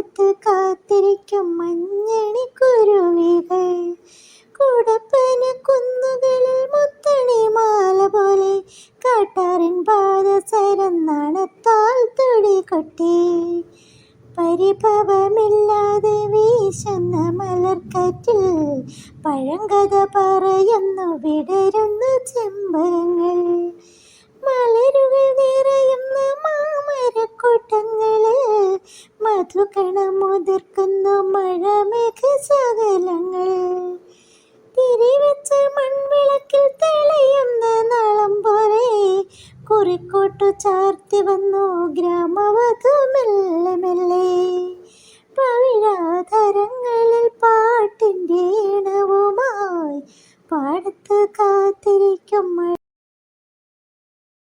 കാലത്തു കാത്തിരിക്കും മഞ്ഞണി കുരുവികൾ. കൂടപ്പന കുന്നുകളിൽ മുത്തണി മാല പോലെ കാട്ടാറിൻ പാദസരം തുടി കൊട്ടി. പരിഭവമില്ലാതെ വീശുന്ന മലർക്കറ്റിൽ പഴങ്കഥ പറയുന്നു വിടരുന്നു ചെമ്പരങ്ങൾ മധുകണമുതിർക്കുന്നു മഴമേഘ ശകലങ്ങൾ. തിരിവെച്ച മൺവിളക്കിൽ തെളിയുന്ന നാളം പോലെ കുറിക്കോട്ടു ചാർത്തി വന്നു ഗ്രാമവധു മെല്ലെ മെല്ലെ. പവിഴാധരങ്ങളിൽ പാട്ടിന്റെ ഇണവുമായി പാടത്ത് കാത്തിരിക്കും